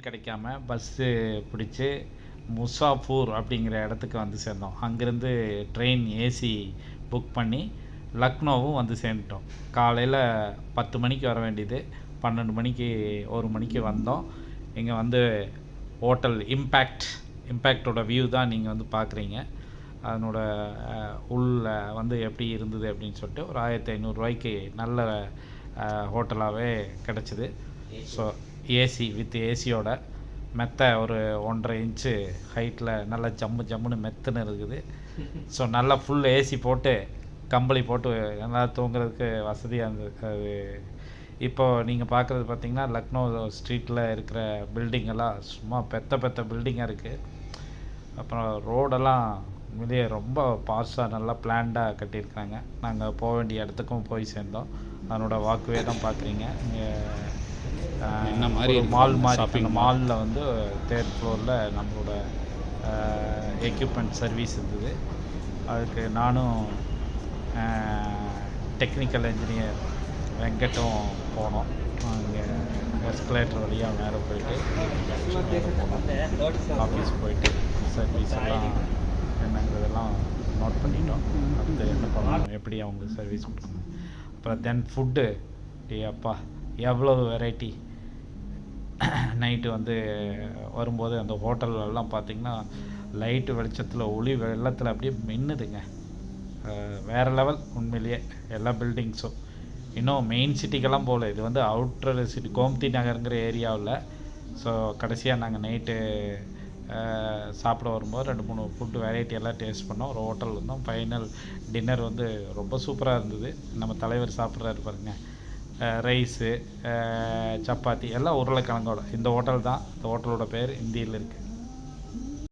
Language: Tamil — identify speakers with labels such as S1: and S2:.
S1: ட்ரெயின் கிடைக்காம பஸ்ஸு பிடிச்சி முசாஃபூர் அப்படிங்கிற இடத்துக்கு வந்து சேர்ந்தோம். அங்கேருந்து ட்ரெயின் ஏசி புக் பண்ணி லக்னோவும் வந்து சேர்ந்துட்டோம். காலையில் பத்து மணிக்கு வர வேண்டியது. பன்னெண்டு மணிக்கு ஒரு மணிக்கு வந்தோம். இங்கே வந்து ஹோட்டல் இம்பேக்ட் இம்பேக்டோட வியூ தான் நீங்கள் வந்து பார்க்குறீங்க அதனோட உள்ள வந்து எப்படி இருந்தது அப்படின்னு சொல்லிட்டு ஒரு ஆயிரத்தி ஐநூறுரூவாய்க்கு நல்ல ஹோட்டலாகவே கிடச்சிது. ஸோ ஏசி வித் ஏசியோட மெத்த ஒரு ஒன்றரை இன்ச்சு ஹைட்டில் நல்லா ஜம்மு ஜம்முன்னு மெத்துன்னு இருக்குது. ஸோ நல்லா ஃபுல் ஏசி போட்டு கம்பளி போட்டு நல்லா தூங்குறதுக்கு வசதியாக இருந்தது. அது நீங்கள் பார்க்குறது பார்த்தீங்கன்னா லக்னோ ஸ்ட்ரீட்டில் இருக்கிற பில்டிங்கெல்லாம் சும்மா பெத்த பெத்த பில்டிங்காக இருக்குது அப்புறம் ரோடெல்லாம் உண்மையிலேயே ரொம்ப பாஸாக நல்லா பிளான்டாக கட்டியிருக்காங்க. நாங்கள் போக வேண்டிய இடத்துக்கும் போய் சேர்ந்தோம். அதனோட வாக்குவே தான் பார்க்குறீங்க இங்கே
S2: என்ன மாதிரி
S1: மால் மாதிரி மாலில் வந்து தேர்ட் ஃப்ளோரில் நம்மளோட எக்யூப்மெண்ட் சர்வீஸ் இருந்தது. அதுக்கு நானும் டெக்னிக்கல் இன்ஜினியர் வெங்கட்டும் போனோம். அங்கே எஸ்கலேட்டர் வழியாக மேலே போயிட்டு ஆஃபீஸ் போயிட்டு சர்வீஸ் எல்லாம் என்னங்கிறதெல்லாம் நோட் பண்ணிட்டோம். அடுத்து என்ன பண்ணணும் எப்படி அவங்க சர்வீஸ் கொடுக்கணும். அப்புறம் தென் ஃபுட்டு அப்பா எவ்வளோ வெரைட்டி நைட்டு வந்து வரும்போது அந்த ஹோட்டல்லலாம் பார்த்தீங்கன்னா லைட்டு வெளிச்சத்தில் ஒளி வெள்ளத்தில் அப்படியே மின்னுதுங்க. வேறு வேற லெவல் உண்மையிலேயே எல்லா பில்டிங்ஸும் இன்னும் மெயின் சிட்டிக்கெல்லாம் போகல. இது வந்து அவுட்டர் சிட்டி கோம்தி நகருங்கிற ஏரியாவில் ஸோ கடைசியாக நாங்கள் நைட்டு சாப்பிட வரும்போது ரெண்டு மூணு ஃபுட்டு வெரைட்டி எல்லாம் டேஸ்ட் பண்ணோம். ஒரு ஹோட்டல் இருந்தோம். ஃபைனல் டின்னர் வந்து ரொம்ப சூப்பராக இருந்தது. நம்ம தலைவர் சாப்பிட்றாரு பாருங்க. ரைஸு சப்பாத்தி எல்லாம் உருளைக்கிழங்கோட. இந்த ஹோட்டல் தான். இந்த ஹோட்டலோட பேர் இந்தியில் இருக்குது